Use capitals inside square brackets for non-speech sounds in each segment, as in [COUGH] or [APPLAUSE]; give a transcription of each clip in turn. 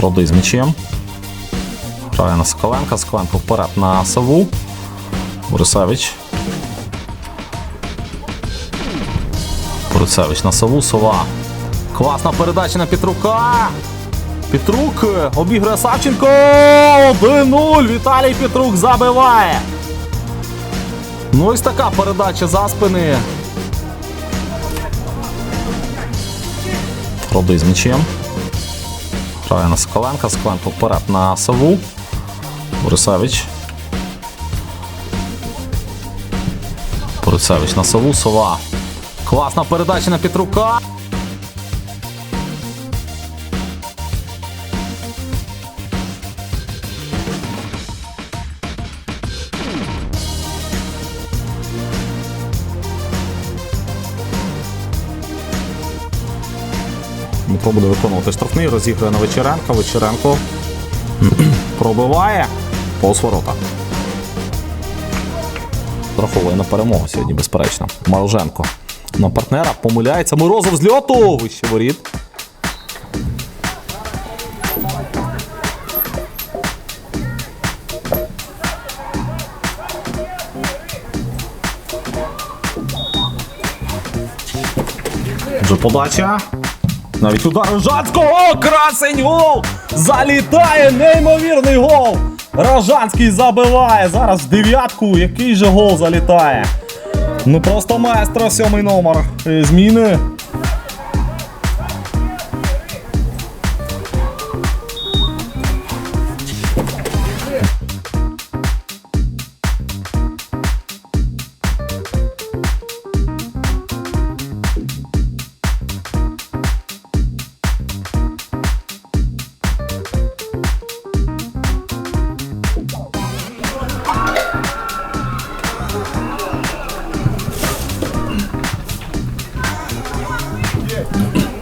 Родий з мечем. Грає на Соколенка. Соколенко вперед на Саву. Борисевич. Борисевич на Саву. Сова. Класна передача на Петрука. Петрук обігрує Савченко. 1-0. Віталій Петрук забиває. Ну ось така передача за спини. Родий з м'ячем. Грає на Соколенка. Соколенко вперед на Саву. Борисевич. Борисевич на Саву. Сова. Класна передача на Петрука. Дмитро буде виконувати штрафний, розігрує на Вечеренка. Вечеренко [CLEARS THROAT] пробиває повз ворота. Враховує на перемогу сьогодні, безперечно. Маруженко на партнера помиляється. Морозов з льоту! Вище воріт. Подача. Навіть удар Рожанського! Красень гол! Залітає неймовірний гол! Рожанський забиває. Зараз в дев'ятку. Який же гол залітає? Ну просто майстра сьомий номер. Е, Зміни.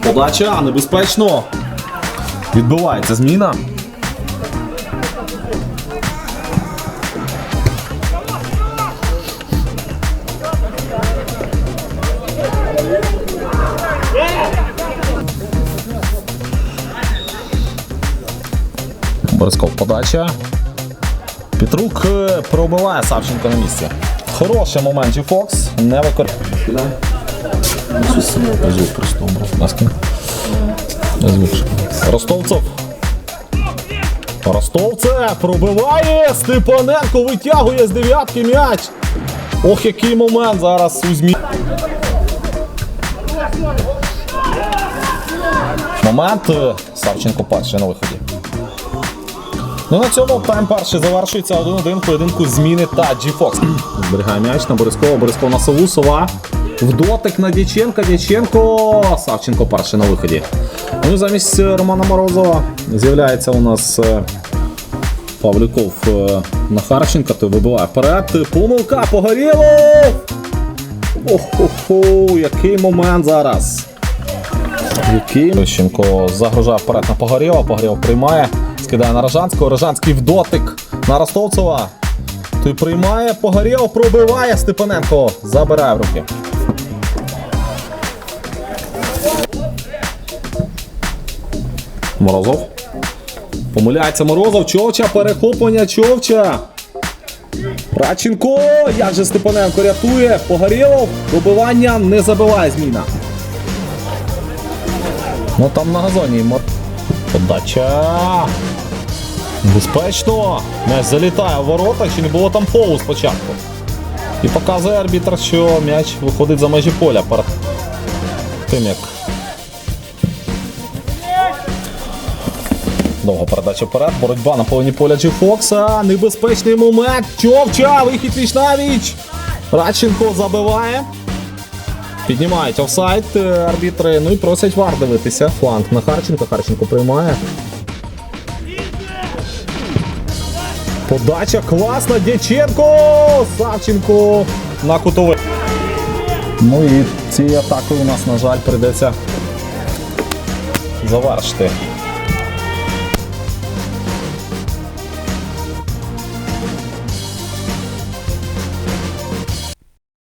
Подача небезпечно. Відбувається зміна. Борисков подача. Петрук е, пробиває Савченко на місці. Хороший момент Фокс. Не використовує. Звук просто убрав. Маски. Звук. Ростовцев. Ростовцев пробиває. Степаненко витягує з дев'ятки м'яч. Ох, який момент зараз у змі. Момент. е, Савченко перший на виході. Ну на цьому тайм перший завершується 1-1 поєдинку зміни та G-Fox. Зберігає м'яч на Борискова, Борисков на сову, сова. В дотик на Дяченка, Дяченко, Савченко перший на виході. Ну і замість е, Романа Морозова з'являється у нас е, Павлюков е, на Харченка, той вибиває вперед. Помилка погоріло! Охо-хо, який момент зараз. Який Лещенко загружає вперед на Погорєва, Погорєв приймає, скидає на Рожанського, Рожанський в дотик на Ростовцева. Той приймає, Погорєв пробиває Степаненко, забирає в руки. Морозов. Помиляється Морозов, Човча, перехоплення Човча. Радченко, як же Степаненко рятує, Погорєлов, добивання не забиває зміна. Ну там на газоні. Подача. Безпечно. М'яч залітає в ворота, чи не було там фолу спочатку. І показує арбітр, що м'яч виходить за межі поля перед тим як. Довга передача вперед. Боротьба на половині поля Джі Фокса. Небезпечний момент. Човча, вихід віч на. Радченко забиває. Піднімають офсайд е, арбітри, ну і просять вар дивитися. Фланг на Харченко. Харченко приймає. Подача класна. Дяченко! Савченко на кутовий. Ну і цією атакою у нас, на жаль, прийдеться завершити